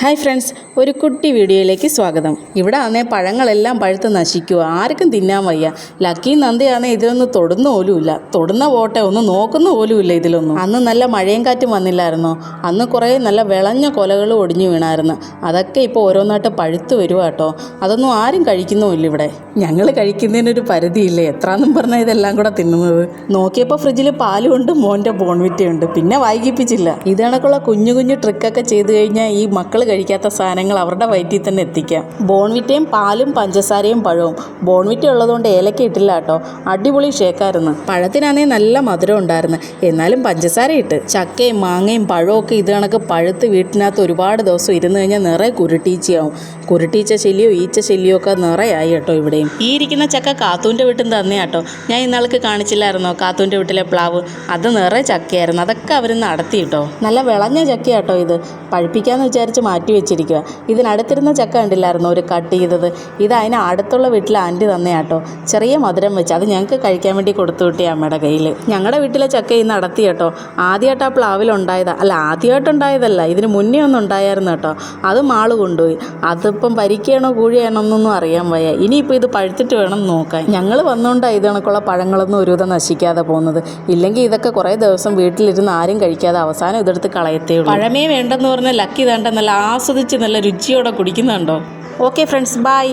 Hi friends ഒരു കുട്ടി വീഡിയോയിലേക്ക് സ്വാഗതം. ഇവിടെ ആണേ പഴങ്ങളെല്ലാം പഴുത്ത് നശിക്കുക ആർക്കും തിന്നാൻ വയ്യ. ലക്കി നന്ദിയാണേ ഇതിലൊന്നും തൊടുന്ന പോലുമില്ല. തൊടുന്ന പോട്ടെ ഒന്നും നോക്കുന്ന പോലുമില്ല ഇതിലൊന്നും. അന്ന് നല്ല മഴയും കാറ്റും വന്നില്ലായിരുന്നോ? അന്ന് കുറേ നല്ല വിളഞ്ഞ കൊലകൾ ഒടിഞ്ഞു വീണായിരുന്നു. അതൊക്കെ ഇപ്പോൾ ഓരോന്നായിട്ട് പഴുത്ത് വരുക കേട്ടോ അതൊന്നും ആരും കഴിക്കുന്നുമില്ല ഇവിടെ. ഞങ്ങൾ കഴിക്കുന്നതിനൊരു പരിധിയില്ലേ? എത്രാന്നും പറഞ്ഞാൽ ഇതെല്ലാം കൂടെ തിന്നുന്നത്. നോക്കിയപ്പോൾ ഫ്രിഡ്ജിൽ പാലുണ്ട് മോന്റെ ബോൺവിറ്റയുണ്ട്. പിന്നെ വൈകിപ്പിച്ചില്ല. ഇത് കണക്കുള്ള കുഞ്ഞു കുഞ്ഞു ട്രിക്കൊക്കെ ചെയ്ത് കഴിഞ്ഞാൽ ഈ മക്കൾ കഴിക്കാത്ത സാധനങ്ങൾ അവരുടെ വയറ്റിൽ തന്നെ എത്തിക്കാം. ബോൺവിറ്റയും പാലും പഞ്ചസാരയും പഴവും. ബോൺവിറ്റ ഉള്ളതുകൊണ്ട് ഏലക്ക ഇട്ടില്ല കേട്ടോ. അടിപൊളി ഷേക്കായിരുന്നു. പഴത്തിനാണേ നല്ല മധുരം ഉണ്ടായിരുന്നു. എന്നാലും പഞ്ചസാര ഇട്ട് ചക്കയും മാങ്ങയും പഴവും ഒക്കെ ഇത് കണക്ക് പഴുത്ത് വീട്ടിനകത്ത് ഒരുപാട് ദിവസം ഇരുന്ന് കഴിഞ്ഞാൽ നിറയെ കുരുട്ടീച്ചയാവും. കുരുട്ടീച്ച ശല്യോ ഈച്ച ശല്യോ ഒക്കെ നിറയായി കേട്ടോ ഇവിടെയും. ഈ ഇരിക്കുന്ന ചക്ക കാത്തൂന്റെ വീട്ടിൽ നിന്ന് തന്നെ കേട്ടോ. ഞാൻ ഇന്നാൾക്ക് കാണിച്ചില്ലായിരുന്നോ? കാത്തൂന്റെ വീട്ടിലെ പ്ലാവ്. അത് നിറയെ ചക്കയായിരുന്നു. അതൊക്കെ അവർ നടത്തി കേട്ടോ. നല്ല വിളഞ്ഞ ചക്കയാട്ടോ ഇത്. പഴുപ്പിക്കാന്ന് വിചാരിച്ച് മാറ്റി വെച്ചിരിക്കുക ഇതിനടുത്തിരുന്ന ചക്ക കണ്ടില്ലായിരുന്നു? ഒരു കട്ട് ചെയ്തത്. ഇത് അതിന് അടുത്തുള്ള വീട്ടിൽ ആന്റി തന്നെ കേട്ടോ ചെറിയ മധുരം വെച്ച് അത് ഞങ്ങൾക്ക് കഴിക്കാൻ വേണ്ടി കൊടുത്തു കിട്ടി അമ്മയുടെ കയ്യിൽ ഞങ്ങളുടെ വീട്ടിലെ ചക്ക ഇന്ന് നടത്തി കേട്ടോ. ആദ്യമായിട്ട് ആ പ്ലാവിലുണ്ടായതാ അല്ല ആദ്യമായിട്ടുണ്ടായതല്ല ഇതിന് മുന്നേ ഒന്നും ഉണ്ടായിരുന്നു കേട്ടോ. അത് മാൾ കൊണ്ടുപോയി. അതിപ്പം പരിക്കുകയാണോ കൂഴിയാണോ എന്നൊന്നും അറിയാൻ വയ്യ. ഇനിയിപ്പോൾ ഇത് പഴുത്തിട്ട് വേണം നോക്കാൻ. ഞങ്ങൾ വന്നുകൊണ്ടാണ് ഇത് കണക്കുള്ള പഴങ്ങളൊന്നും ഒരുവിധം നശിക്കാതെ പോകുന്നത്. ഇല്ലെങ്കിൽ ഇതൊക്കെ കുറേ ദിവസം വീട്ടിലിരുന്ന് ആരും കഴിക്കാതെ അവസാനം ഇതെടുത്ത് കളയത്തേ ഉള്ളൂ. പഴമേ വേണ്ടെന്ന് പറഞ്ഞാൽ ലക്കി വേണ്ടെന്നല്ല നല്ല ആസ്വദിച്ച് നല്ല രുചിയോടെ കുടിക്കുന്നുണ്ടോ? Okay friends bye